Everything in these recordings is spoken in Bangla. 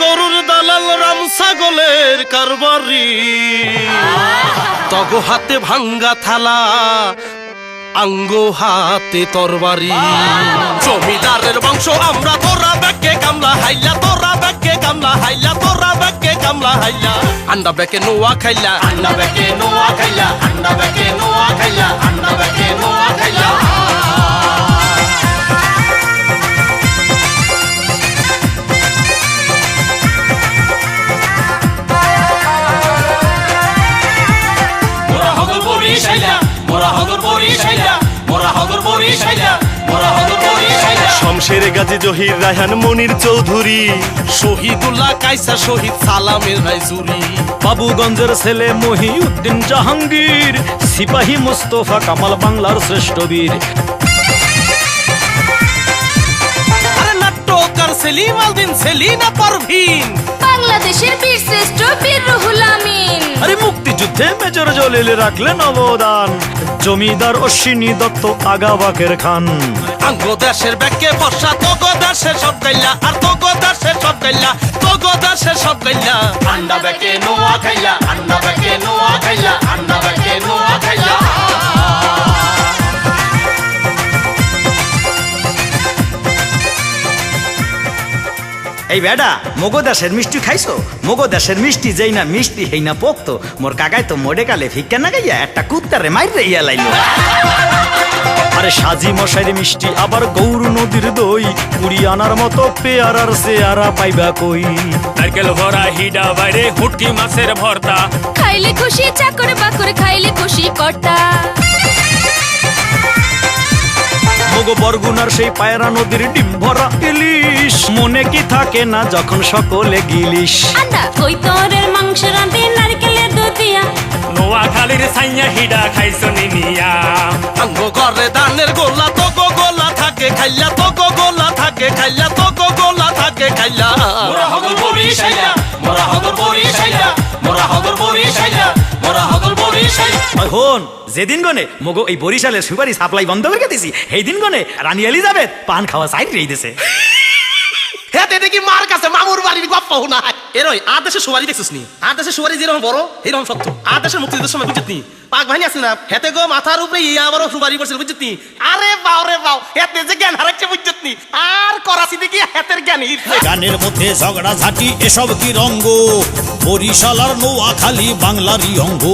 গরুর দালাল রাম ছাগলের কারবারি। তগ হাতে ভাঙ্গা থালা, আঙ্গ হাতে তরবারি। জমিদারের বংশ, আমরা তোরা ব্যাকে কামলা হাইলা, তোরা ব্যাকে কামলা হাইলা, তোরা ব্যাকে কামলা হাইলা। আন্ডা ব্যাকে নোয়া খাইলা, আন্ডা ব্যাকে নোয়া খাইলা, আন্ডা ব্যাকে নোয়া খাইলা, আন্ডা ব্যাকে নোয়া খাইলা। বরিশাইলা মোরা হগর বরিশাইলা মোরা হগর বরিশাইলা মোরা হগর বরিশাইলা শমশের গাজী জহির রায়হান মনির চৌধুরী। শহীদুল্লাহ কাইসা শহীদ সালামের রাইজুরি বাবুগঞ্জের ছেলে মহিউদ্দিন জাহাঙ্গীর সিপাহী মুস্তফা কামাল বাংলার শ্রেষ্ঠ বীর। সেলিম আলদিন সেলিনা পারভিন। বাংলাদেশের বীর শ্রেষ্ঠ বীর মুক্তিযুদ্ধে মেজর জলিল রাখলেন অবদান। জমিদার অশ্বিনী দত্ত আগাবাকের খান। আঙ্গ দেশের ব্যাকে বর্ষা তোগো দেশের সব গাইলা আর তোগো দেশের সব গাইলা তোগো দেশের সব গাইলা আন্ডা ব্যাকে নোয়া খাইলা আন্ডা এই বেডা মগো দেশের মিষ্টি খাইছো? মগো দেশের মিষ্টি যেই না মিষ্টি হেই না পোক্ত। মোর কাকাই তো মোডে কালে ভিক্ষা না গাইয়া একটা কুত্তারে মাইরে ইয়া লাইলো। আরে সাজি মশাইর মিষ্টি আবার গৌর নদীর দই। কুড়ি আনার মতো পেয়ারার সেয়ারা পাইবা কই? নারকেল ভরা হিডা বাইরে হুটকি মাছের ভর্তা। খাইলে খুশি চাকর বাকর খাইলে খুশি কর্তা। মগো বরগুনার সেই পায়রা নদীর ডিম ভরা ইলিশ। মনে কি থাকে না যখন সকলে গিলিস আন্ডা কই তোরের মাংস রাঁধে নারকেলের দুধ দিয়া। নোয়া খালির সাইয়া হিডা খাইছো নিনিয়া। আঙ্গ ঘরে দানের গোলা তোগো গোলা থাকে খাইলা তোগো গোলা থাকে খাইলা তোগো গোলা থাকে খাইলা। হন যেদিন গনে মগো এই বরিশালের সুপারি সাপ্লাই বন্ধ করে দিছি সেই দিন গনে রানী এলিজাবেথ পান খাওয়া সাইড রেই দিছে। হেতে দেখি মার কাছে মামুর বাড়ির গপ্প না এরই আদেশে সুয়ারি দেখছিস নি? আদেশে সুয়ারি যেরকম বড় এরকম সত্য আদেশের মুক্তিযুদ্ধের সময় বুঝছিস নি? পাক বাহিনী আছে না হেতে গো মাথার উপরে ইয়া আবারও সুপারি করছিল বুঝছিস নি? আরে বাও রে বাও হেতে যে জ্ঞান হারাচ্ছে নি? আর করাচি দেখি হেতের জ্ঞান। গানের মধ্যে ঝগড়া ঝাঁটি, এসব কি রঙ্গ? বরিশাল আর নোয়াখালী বাংলারই অঙ্গ।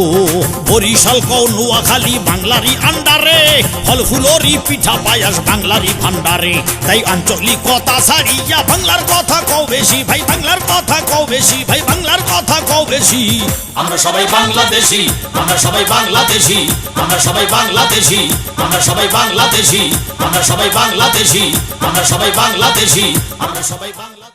বরিশাল কও নোয়াখালী বাংলারই আন্ডারে ফল ফুলরি পিঠা পায়াস বাংলারই ভান্ডারে। তাই আঞ্চলিক কথা ছাড়িয়া বাংলার কথা কও বেশি, ভাই বাংলার কথা কও বেশি, ভাই বাংলার কথা কও বেশি। আমরা সবাই বাংলাদেশি, আমরা সবাই বাংলাদেশি, আমরা সবাই বাংলাদেশি, আমরা সবাই বাংলাদেশি, আমরা সবাই বাংলাদেশি, আমরা সবাই বাংলাদেশি। আমরা সবাই বাংলা